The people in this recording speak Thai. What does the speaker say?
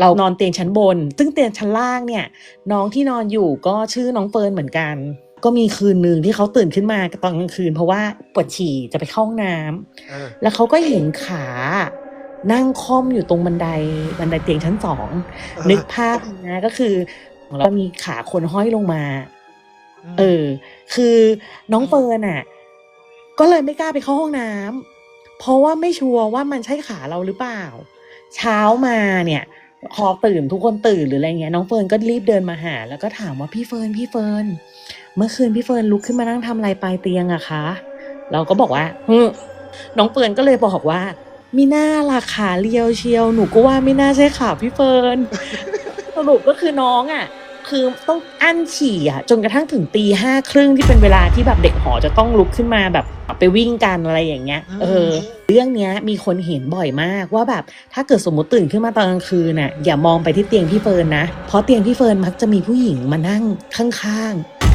เรานอนเตียงชั้นบน ซึ่งเตียงชั้นล่างเนี่ย น้องที่นอนอยู่ก็ชื่อน้องเฟิร์นเหมือนกัน ก็มีคืนหนึ่งที่เขาตื่นขึ้นมาตอนกลางคืน เพราะว่าปวดฉี่จะไปเข้าห้องน้ำเออแล้วเขาก็เห็นขานั่งค่อมอยู่ตรงบันไดบันไดเตียงชั้นสองนึกภาพนะก็คือแล้วมีขาคนห้อยลงมา เออ คือน้องเฟิร์นอะ ก็เลยไม่กล้าไปเข้าห้องน้ำเพราะว่าไม่ชัวร์ว่ามันใช่ขาเราหรือเปล่า เช้ามาเนี่ย พอตื่นทุกคนตื่นหรืออะไรเงี้ยน้องเฟิร์นก็รีบเดินมาหา แล้วก็ถามว่าพี่เฟิร์นพี่เฟิร์นเมื่อคืนพี่เฟิร์นลุกขึ้นมานั่งทำอะไรปลายเตียงอะคะ เราก็บอกว่าฮึน้องเฟิร์นก็เลยบอกว่ามีหน้าล่ะขาเรียวเชียว หนูก็ว่าไม่น่าใช่ขาพี่เฟิร์นสรุปก็คือน้องอะ คือต้องอั้นฉี่อะจนกระทั่งถึงตีห้าครึ่งที่เป็นเวลาที่แบบเด็กหอจะต้องลุกขึ้นมาแบบไปวิ่งกันอะไรอย่างเงี้ย เออ เรื่องเนี้ยมีคนเห็นบ่อยมากว่าแบบถ้าเกิดสมมติตื่นขึ้นมาตอนกลางคืนน่ะอย่ามองไปที่เตียงพี่เฟิร์นนะ เพราะเตียงพี่เฟิร์นมักจะมีผู้หญิงมานั่งข้างๆ